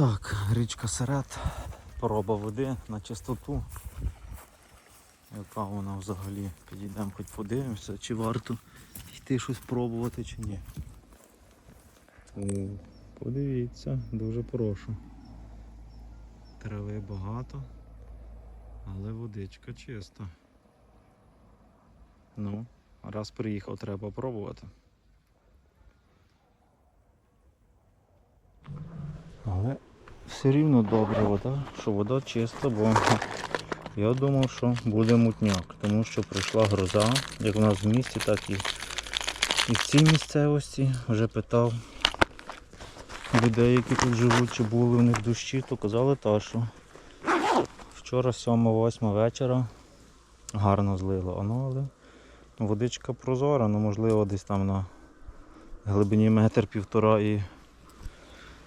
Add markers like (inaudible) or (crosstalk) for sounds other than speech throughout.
Так, річка Серед, проба води на чистоту. Яка вона взагалі? Підійдемо хоч подивимося, чи варто йти щось пробувати чи ні. О, подивіться, дуже прошу. Трави багато, але водичка чиста. Ну, раз приїхав, треба пробувати. Але все рівно добра вода, що вода чиста, бо я думав, що буде мутняк, тому що прийшла гроза, як у нас в місті, так і, і в цій місцевості. Вже питав людей, які тут живуть, чи були в них дощі, то казали та, що вчора 7-8 вечора гарно злило, ну, але водичка прозора, ну можливо десь там на глибині метр півтора і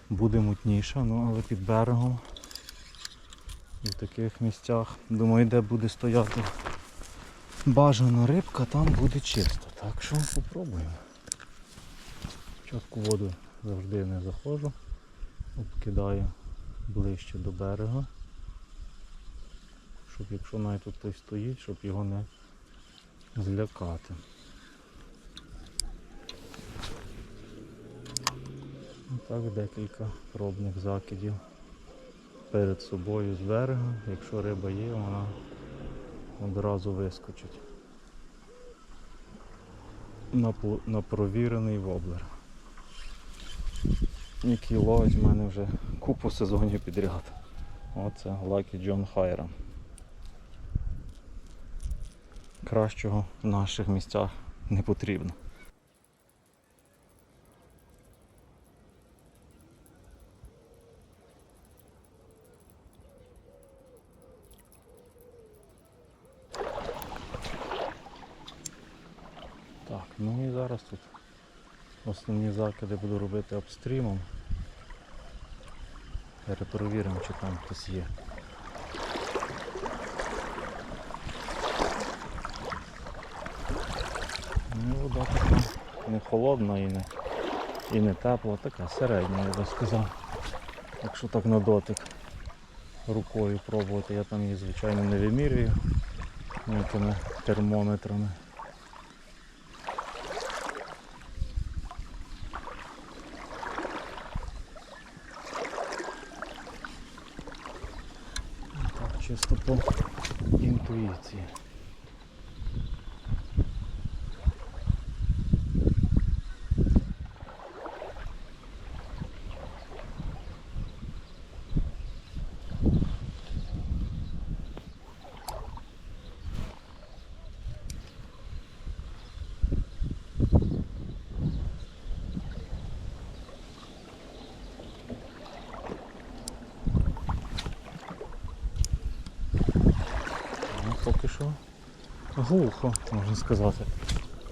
буде мутніша, ну але під берегом і в таких місцях, думаю, де буде стояти бажана рибка, там буде чисто. Так що попробуємо. Спочатку воду завжди не заходжу, обкидаю ближче до берега, щоб якщо навіть тут хтось стоїть, щоб його не злякати. Так, декілька пробних закидів перед собою з берега. Якщо риба є, вона одразу вискочить. На, провірений воблер. Який ловить в мене вже купу сезонів підряд. Оце Lucky John Хайра. Кращого в наших місцях не потрібно. Так, ну і зараз тут основні закиди буду робити обстрімом. Перепровіримо, чи там хтось є. Ну, вода така не холодна і не, і не тепла, така середня, я би сказав. Якщо так на дотик рукою пробувати, я там її звичайно не вимірюю тими термометрами. Так, чисто по інтуїції. Ну, поки що глухо, можна сказати.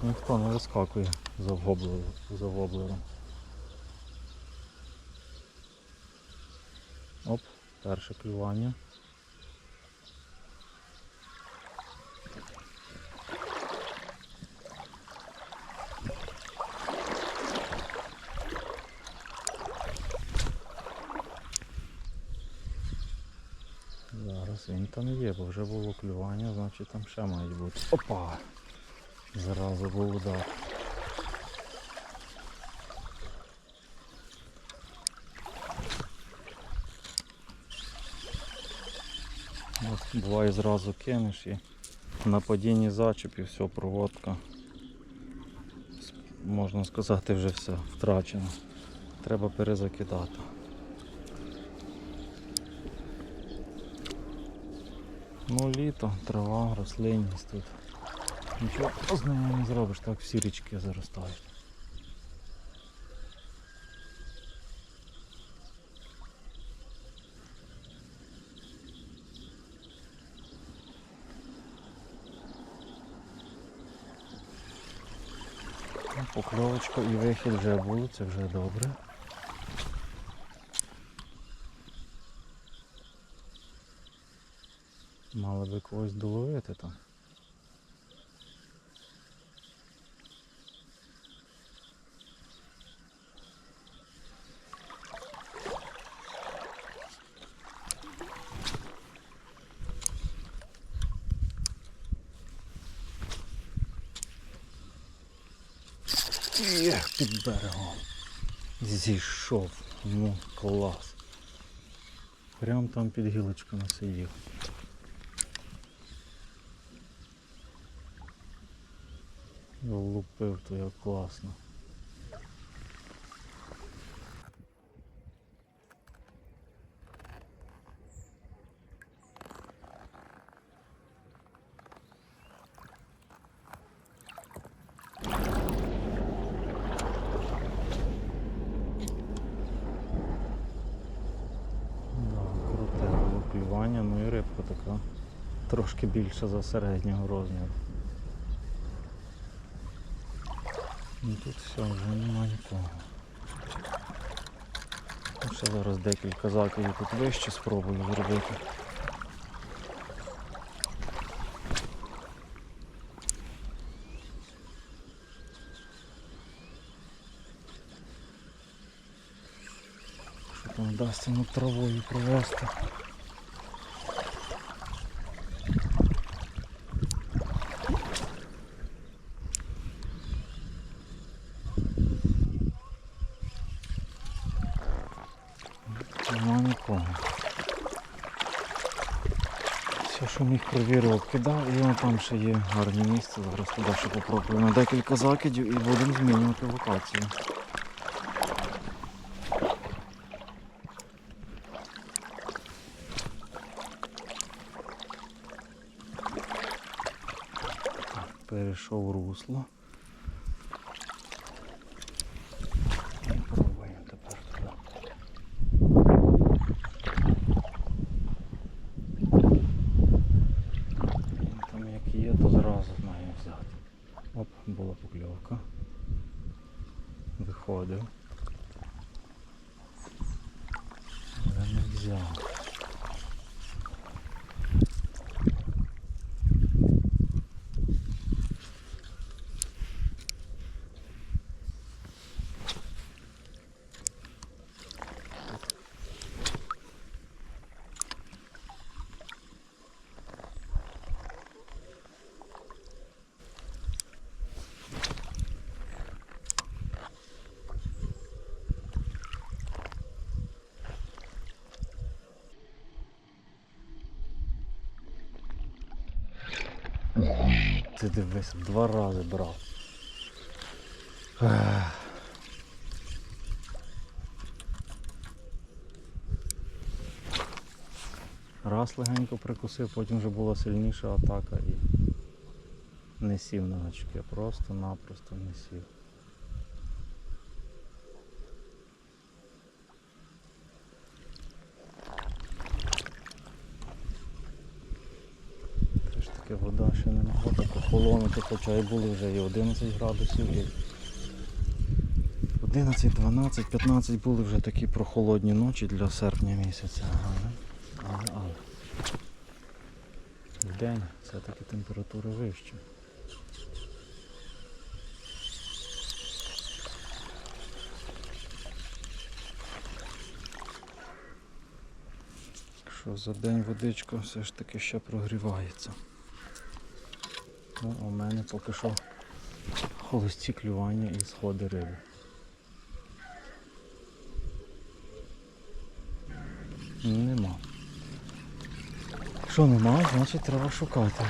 Ніхто не вискакує за воблером. За воблером. Оп, перше клювання. Він там є, бо вже було клювання, значить там ще мають бути. Опа! Зразу був удар. От буває зразу кинеш і на падінні зачеп і все, проводка. Можна сказати, вже все втрачено. Треба перезакидати. Ну літо, трава, рослинність тут. Нічого з нею не зробиш, так всі річки заростають. Ну, Покльовочка і вихід вже був, це вже добре. мали би когось доловити там. Єх, під берегом. Зійшов, ну клас. Прям там під гілочками сидів. Влупив то як класно. Випівання, ну і рибка така трошки більша за середнього розміру. Ну тут все, вже нема нікого. Ну, Ще зараз декілька закидів тут вище спробую зробити. Що там вдасться над травою провести. Нема нікого. Все, що міг провірив, кидав, і там ще є гарне місце. Зараз туди ще попробуємо декілька закидів і будемо змінювати локацію. Перейшов русло. І Пробуємо тепер туди. Ну, Там як є, то зразу маю взяти. Оп, була покльовка. Виходив. Але не взяв. Ти дивись, два рази брав. Раз легенько прикусив, потім вже була сильніша атака і не сів на гачки, просто-напросто не сів. Все вода ще не могла так охолонути, хоча і були вже і 11 градусів, і 11, 12, 15 були вже такі прохолодні ночі для серпня місяця. Але, але, але. В день все-таки температура вища. Що за день водичка все ж таки ще прогрівається. Ну, у мене поки що холості клювання і сходи риби. Нема. Що нема, значить треба шукати.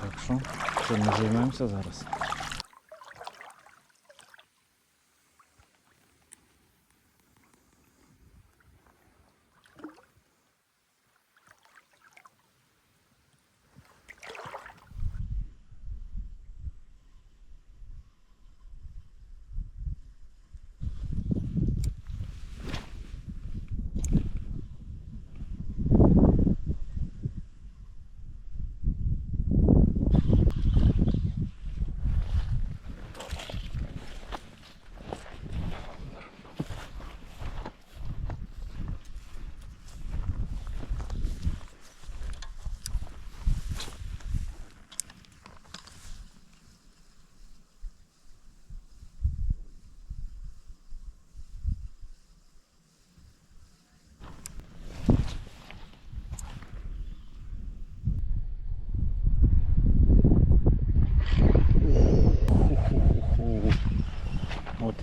Так що, чим ми займемося зараз?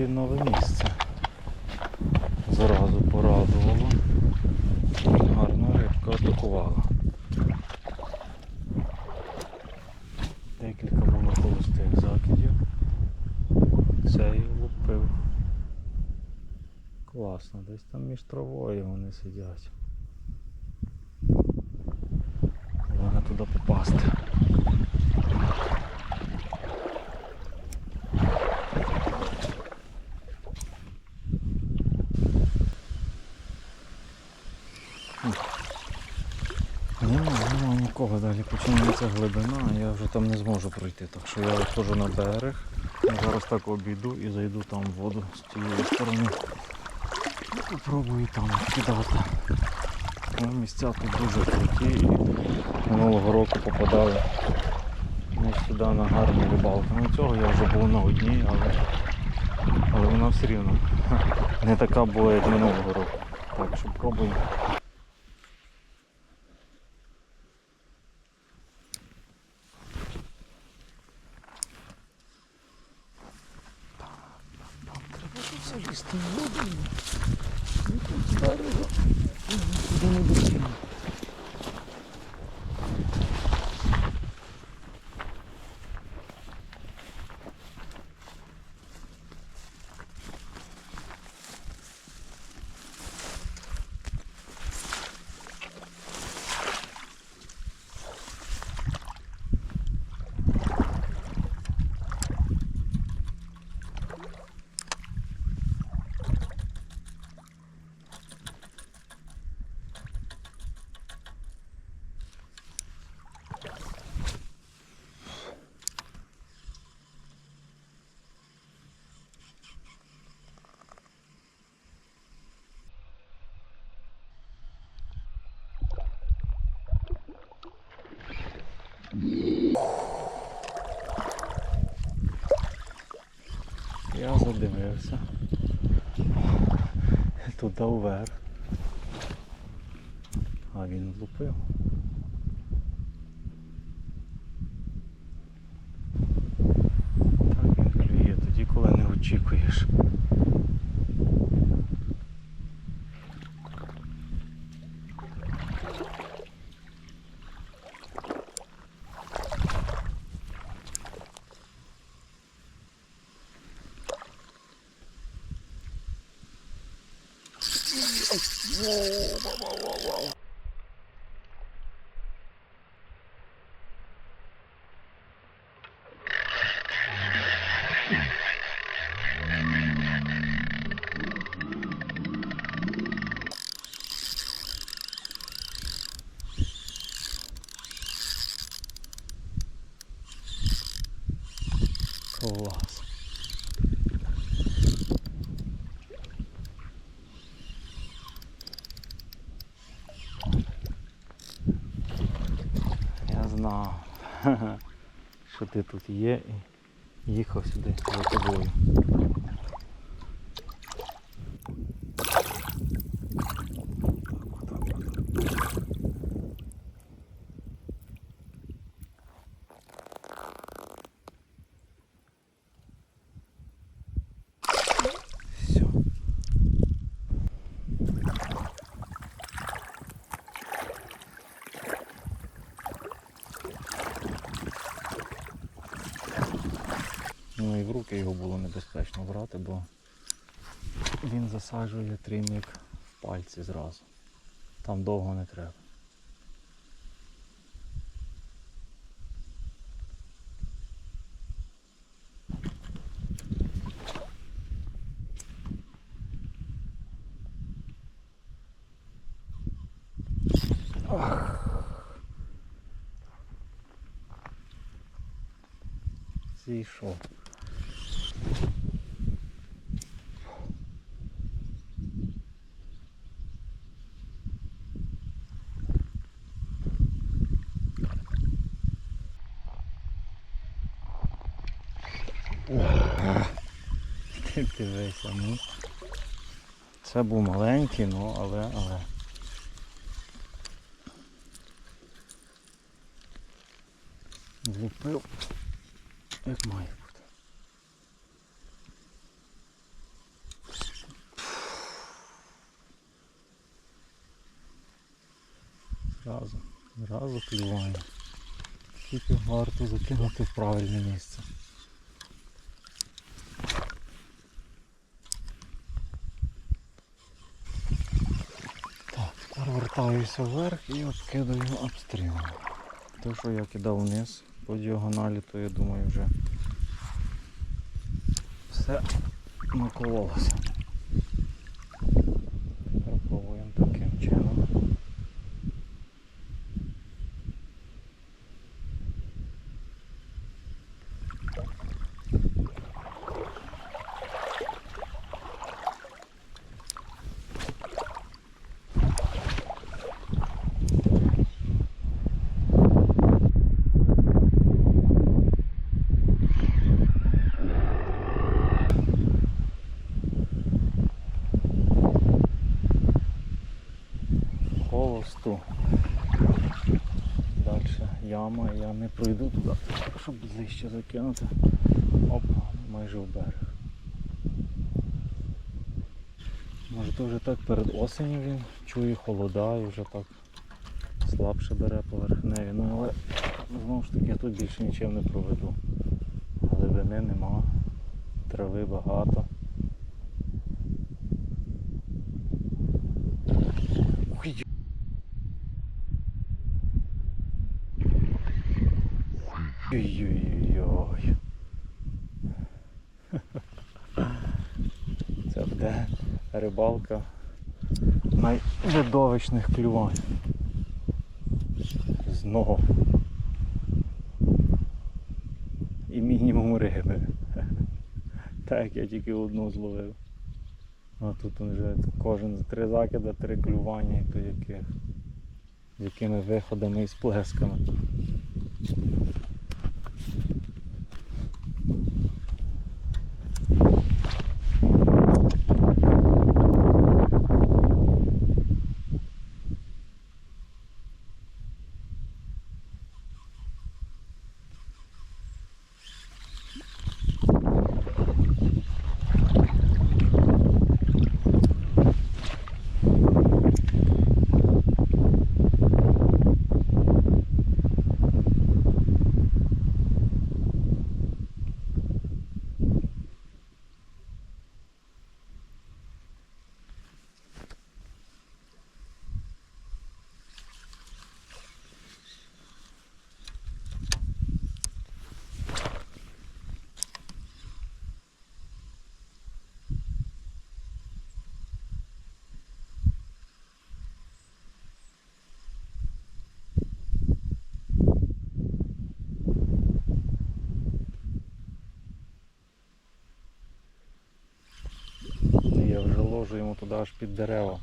Знайти нове місце. Зразу порадувало. Гарна рибка атакувала. Декілька було холостих закидів. Цей лупив. Класно, десь там між травою вони сидять. Головне туди попасти. Нема, нема нікого далі. Починається глибина, а я вже там не зможу пройти. Так що я виходжу на берег. Зараз так обійду і зайду там в воду з тієї сторони. І Попробую там кидати. Ну, місця тут дуже круті і минулого року попадали ми сюди на гарні рибалки. Ну цього я вже був на одній, але, але вона все рівно (laughs) не така була, як минулого року. Так що пробуємо. Там треба тут залізти в воду. І тут з берега. Нікуди не досягну. Я задивився. Туди вверх. А він влупив. Так він клює тоді, коли не очікуєш. Клас. Я знав, що ти тут є і їхав сюди за тобою. Все. Руки його було небезпечно брати, бо він засаджує трійник в пальці зразу. Там довго не треба. Зійшов. Ти дивися, ну. Це був маленький, ну але, але. Влупив, як має Зразу, зразу клювання. Тільки варто закинути в правильне місце. Так, тепер вертаюся вверх і откидаю обстріл. Те, що я кидав вниз по діагоналі, то я думаю вже все накололося. Тепер пробуємо таким чином. холосту. Далі яма, я не пройду туди, щоб ближче закинути. Оп, майже в берег. Може то вже так перед осенью він чує холода і вже так слабше бере поверхневі. Ну але знову ж таки я тут більше нічим не проведу. Глибини нема, трави багато. Ой, Ой-ой-ой. Це буде рибалка найвидовищних клювань. Знову. І мінімум риби. (laughs) Так, я тільки одну зловив. А тут вже кожен три закида, три клювання, то яких, якими виходами і сплесками. Я йому туди аж під дерева.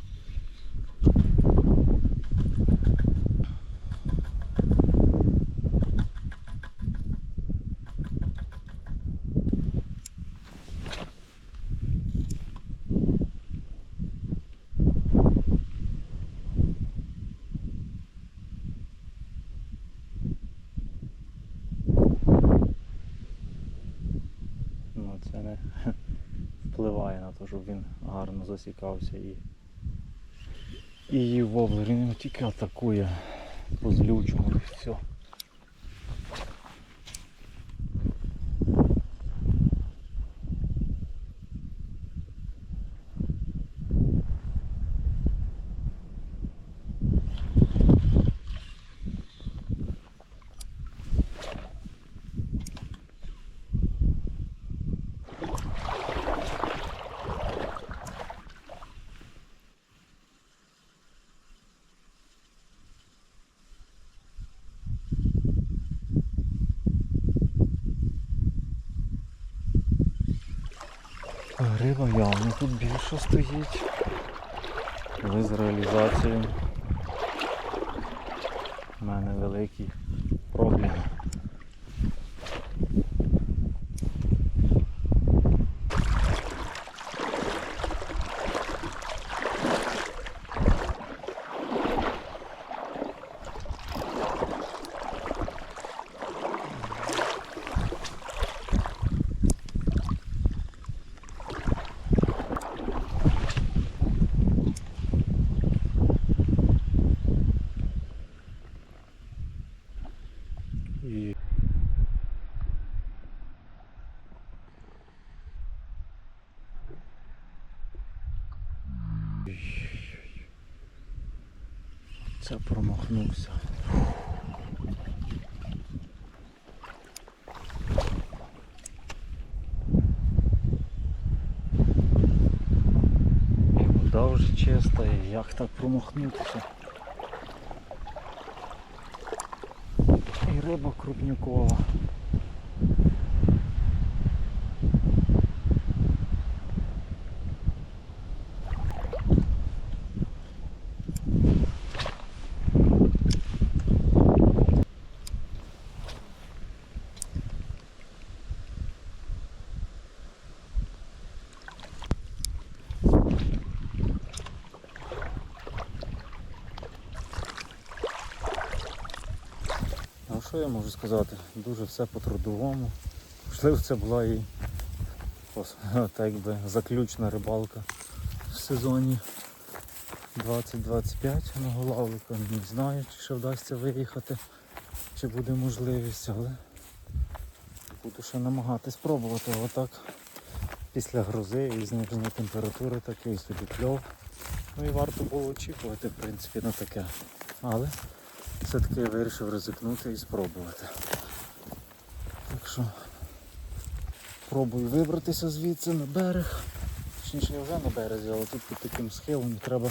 Ну це не (laughs) впливає на те, щоб він гарно засікався і, і її воблер. Він тільки атакує по злючому і все. Риба явно тут більше стоїть. Але з реалізацією в мене великі Це промахнувся. І вода вже чиста, і як так промахнутися. І риба крупнякова. Ну що можу сказати? Дуже все по-трудовому. Можливо, це була і (laughs) так би заключна рибалка в сезоні 2025 на Голавлика. Не знаю, чи ще вдасться виїхати, чи буде можливість, але буду ще намагатись спробувати. Отак після грози і зниження температури такий собі кльов. Ну і варто було очікувати, в принципі, на таке. Але все-таки я вирішив ризикнути і спробувати. Так що пробую вибратися звідси на берег. Точніше я вже на березі, але тут під таким схилом треба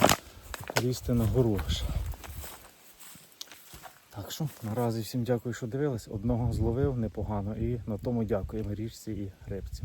лізти на гору. Так що наразі всім дякую, що дивились. Одного зловив непогано і на тому дякуємо річці і рибці.